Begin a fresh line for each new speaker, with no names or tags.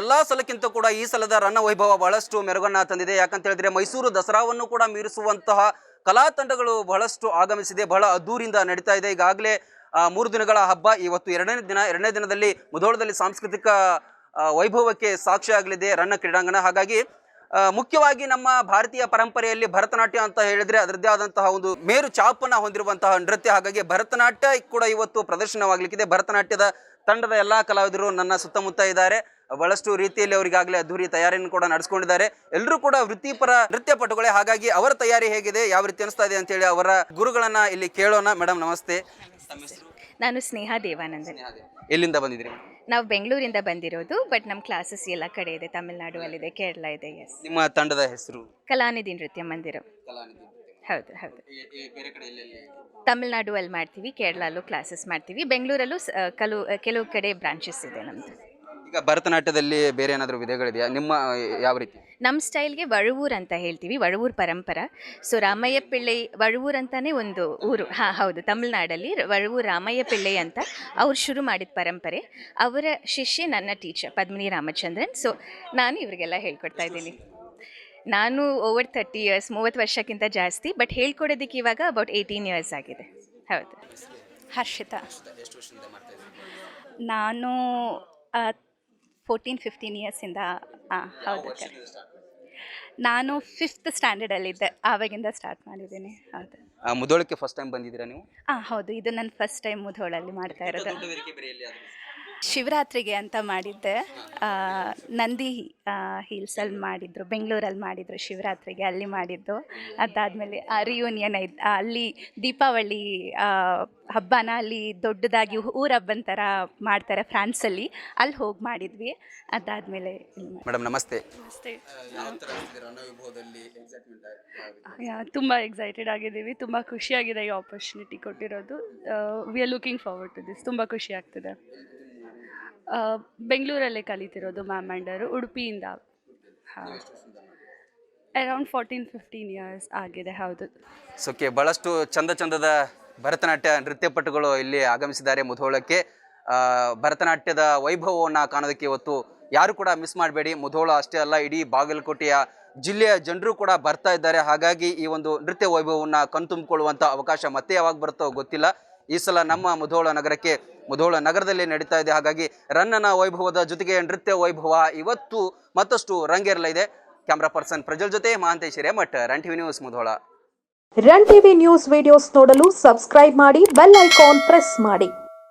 ಎಲ್ಲಾ ಸಲಕ್ಕಿಂತ ಕೂಡ ಈ ಸಲದ ರನ್ನ ವೈಭವ ಬಹಳಷ್ಟು ಮೆರುಗನ್ನ ತಂದಿದೆ. ಯಾಕಂತ ಹೇಳಿದ್ರೆ ಮೈಸೂರು ದಸರಾವನ್ನು ಕೂಡ ಮೀರಿಸುವಂತಹ ಕಲಾ ತಂಡಗಳು ಬಹಳಷ್ಟು ಆಗಮಿಸಿದೆ, ಬಹಳ ಅದ್ದೂರಿಂದ ನಡೀತಾ ಇದೆ. ಈಗಾಗಲೇ ಮೂರು ದಿನಗಳ ಹಬ್ಬ ಇವತ್ತು ಎರಡನೇ ದಿನ, ಎರಡನೇ ದಿನದಲ್ಲಿ ಮುಧೋಳದಲ್ಲಿ ಸಾಂಸ್ಕೃತಿಕ ವೈಭವಕ್ಕೆ ಸಾಕ್ಷಿಯಾಗಲಿದೆ ರನ್ನ ಕ್ರೀಡಾಂಗಣ. ಹಾಗಾಗಿ ಮುಖ್ಯವಾಗಿ ನಮ್ಮ ಭಾರತೀಯ ಪರಂಪರೆಯಲ್ಲಿ ಭರತನಾಟ್ಯ ಅಂತ ಹೇಳಿದ್ರೆ ಅದರದ್ದೇ ಆದಂತಹ ಒಂದು ಮೇರು ಚಾಪನ್ನ ಹೊಂದಿರುವಂತಹ ನೃತ್ಯ. ಹಾಗಾಗಿ ಭರತನಾಟ್ಯ ಕೂಡ ಇವತ್ತು ಪ್ರದರ್ಶನವಾಗಲಿಕ್ಕಿದೆ. ಭರತನಾಟ್ಯದ ತಂಡದ ಎಲ್ಲಾ ಕಲಾವಿದರು ನನ್ನ ಸುತ್ತಮುತ್ತ ಇದ್ದಾರೆ. ಬಹಳಷ್ಟು ರೀತಿಯಲ್ಲಿ ಅವರಿಗಾಗಲೇ ಅದ್ದೂರಿ ತಯಾರಿಯನ್ನು ಕೂಡ ನಡೆಸ್ಕೊಂಡಿದ್ದಾರೆ. ಎಲ್ಲರೂ ಕೂಡ ವೃತ್ತಿಪರ ನೃತ್ಯ ಪಟುಗಳೇ. ಹಾಗಾಗಿ ಅವರ ತಯಾರಿ ಹೇಗಿದೆ ಯಾವ ರೀತಿ ಅನಿಸ್ತಾ ಇದೆ ಅಂತೇಳಿ ಅವರ ಗುರುಗಳನ್ನ ಇಲ್ಲಿ ಕೇಳೋಣ. ಮೇಡಮ್ ನಮಸ್ತೆ?
ನಾನು ಸ್ನೇಹ ದೇವಾನಂದನ್.
ಎಲ್ಲಿಂದ ಬಂದಿದ್ರಿ
ನಾವು ಬೆಂಗಳೂರಿಂದ ಬಂದಿರೋದು ಬಟ್ ನಮ್ಮ ಕ್ಲಾಸಸ್ ಎಲ್ಲ ಕಡೆ ಇದೆ. ತಮಿಳ್ನಾಡು ಅಲ್ಲಿದೆ ಕೇರಳ ಇದೆ ಎಸ್
ನಿಮ್ಮ ತಂಡದ ಹೆಸರು?
ಕಲಾನಿಧಿ ನೃತ್ಯ ಮಂದಿರ. ಹೌದು ಹೌದು.
ಬೇರೆ ಕಡೆ ಎಲ್ಲೆಲ್ಲಿ?
ತಮಿಳ್ನಾಡು ಅಲ್ಲಿ ಮಾಡ್ತೀವಿ ಕೇರಳಲ್ಲೂ ಕ್ಲಾಸಸ್ ಮಾಡ್ತೀವಿ. ಬೆಂಗಳೂರಲ್ಲೂ ಕೆಲವು ಕೆಲವು ಕಡೆ ಬ್ರಾಂಚಸ್ ಇದೆ ನಮ್ಮದು
ಈಗ ಭರತನಾಟ್ಯದಲ್ಲಿ ಬೇರೆ ಏನಾದರೂ ವಿಧಗಳಿದೆಯಾ ನಿಮ್ಮ ಯಾವ ರೀತಿ?
ನಮ್ಮ ಸ್ಟೈಲ್ಗೆ ವಳುವೂರು ಅಂತ ಹೇಳ್ತೀವಿ ವಳುವೂರು ಪರಂಪರ. ಸೊ ರಾಮಯ್ಯ ಪಿಳ್ಳೈ ವಳುವೂರು ಅಂತಾನೆ ಒಂದು ಊರು. ಹಾಂ ಹೌದು ತಮಿಳ್ನಾಡಲ್ಲಿ ವಳುವೂರು ರಾಮಯ್ಯ ಪಿಳ್ಳೈ ಅಂತ ಅವ್ರು ಶುರು ಮಾಡಿದ ಪರಂಪರೆ. ಅವರ ಶಿಷ್ಯ ನನ್ನ ಟೀಚರ್ ಪದ್ಮಿನಿ ರಾಮಚಂದ್ರನ್. ಸೊ ನಾನು ಇವರಿಗೆಲ್ಲ ಹೇಳ್ಕೊಡ್ತಾ ಇದ್ದೀನಿ. ನಾನು ಓವರ್ ತರ್ಟಿ ಇಯರ್ಸ್ ಮೂವತ್ತು ವರ್ಷಕ್ಕಿಂತ ಜಾಸ್ತಿ ಬಟ್ ಹೇಳ್ಕೊಡೋದಕ್ಕೆ ಇವಾಗ ಅಬೌಟ್ ಏಯ್ಟೀನ್ ಇಯರ್ಸ್ ಆಗಿದೆ. ಹೌದು.
ಹರ್ಷಿತಾ. ನಾನು ಫೋರ್ಟೀನ್ ಫಿಫ್ಟೀನ್ ಇಯರ್ಸಿಂದ ಹೌದು. ನಾನು ಫಿಫ್ತ್ ಸ್ಟ್ಯಾಂಡರ್ಡಲ್ಲಿದ್ದೆ ಆವಾಗಿಂದ ಸ್ಟಾರ್ಟ್ ಮಾಡಿದ್ದೀನಿ ಹೌದು.
ಮುಧೋಳಕ್ಕೆ ಫಸ್ಟ್ ಟೈಮ್ ಬಂದಿದ್ದೀರಾ ನೀವು?
ಹಾಂ ಹೌದು ಇದು ನನ್ನ ಫಸ್ಟ್ ಟೈಮ್ ಮುಧೋಳಲ್ಲಿ ಮಾಡ್ತಾ ಇರೋದು. ಶಿವರಾತ್ರಿಗೆ ಅಂತ ಮಾಡಿದ್ದೆ. ಆ, ನಂದಿ ಹಿಲ್ಸಲ್ಲಿ ಮಾಡಿದ್ರು ಬೆಂಗಳೂರಲ್ಲಿ ಮಾಡಿದ್ರು ಶಿವರಾತ್ರಿಗೆ ಅಲ್ಲಿ ಮಾಡಿದ್ದು. ಅದಾದಮೇಲೆ ರಿಯೂನಿಯನ್ ಐತ್ ಆ, ಅಲ್ಲಿ ದೀಪಾವಳಿ ಆ, ಹಬ್ಬನ ಅಲ್ಲಿ ದೊಡ್ಡದಾಗಿ ಊರ ಹಬ್ಬನ ಥರ ಮಾಡ್ತಾರೆ ಫ್ರಾನ್ಸಲ್ಲಿ. ಅಲ್ಲಿ ಹೋಗಿ ಮಾಡಿದ್ವಿ. ಅದಾದಮೇಲೆ
ಮೇಡಮ್ ನಮಸ್ತೆ.
ತುಂಬ ಎಕ್ಸೈಟೆಡ್ ಆಗಿದ್ದೀವಿ. ತುಂಬ ಖುಷಿಯಾಗಿದೆ ಈ ಆಪರ್ಚುನಿಟಿ ಕೊಟ್ಟಿರೋದು. We are looking forward to this ತುಂಬ ಖುಷಿ ಆಗ್ತಿದೆ. ಬೆಂಗಳೂರಲ್ಲೇ ಕಲಿತಿರೋದು ಮ್ಯಾಮ್ ಅಂಡರು ಉಡುಪಿಯಿಂದ. ಹಾಂ. ಅರೌಂಡ್ ಫೋರ್ಟೀನ್ ಫಿಫ್ಟೀನ್ ಇಯರ್ಸ್ ಆಗಿದೆ, ಹೌದು.
ಸೊಕೆ ಬಹಳಷ್ಟು ಚಂದ ಚಂದದ ಭರತನಾಟ್ಯ ನೃತ್ಯಪಟುಗಳು ಇಲ್ಲಿ ಆಗಮಿಸಿದ್ದಾರೆ ಮುಧೋಳಕ್ಕೆ. ಭರತನಾಟ್ಯದ ವೈಭವವನ್ನು ಕಾಣೋದಕ್ಕೆ ಇವತ್ತು ಯಾರು ಕೂಡ ಮಿಸ್ ಮಾಡಬೇಡಿ. ಮುಧೋಳ ಅಷ್ಟೇ ಅಲ್ಲ, ಇಡೀ ಬಾಗಲಕೋಟೆಯ ಜಿಲ್ಲೆಯ ಜನರು ಕೂಡ ಬರ್ತಾ ಇದ್ದಾರೆ. ಹಾಗಾಗಿ ಈ ಒಂದು ನೃತ್ಯ ವೈಭವವನ್ನು ಕಣ್ತುಂಬಿಕೊಳ್ಳುವಂಥ ಅವಕಾಶ ಮತ್ತೆ ಯಾವಾಗ ಬರುತ್ತೋ ಗೊತ್ತಿಲ್ಲ. ಈ ಸಲ ನಮ್ಮ ಮುಧೋಳ ನಗರಕ್ಕೆ ಮುಧೋಳ ನಗರದಲ್ಲಿ ನಡೀತಾ ಇದೆ. ಹಾಗಾಗಿ ರನ್ನನ ವೈಭವದ ಜೊತೆಗೆ ನೃತ್ಯ ವೈಭವ ಇವತ್ತು ಮತ್ತಷ್ಟು ರಂಗೇರಲಿದೆ. ಕ್ಯಾಮ್ರಾ ಪರ್ಸನ್ ಪ್ರಜ್ವಲ್ ಜೊತೆ Mahantesh Hiremath, run TV news Mudhol.
Run TV news videos ನೋಡಲು ಸಬ್ಸ್ಕ್ರೈಬ್ ಮಾಡಿ, ಬೆಲ್ ಐಕಾನ್ ಪ್ರೆಸ್ ಮಾಡಿ.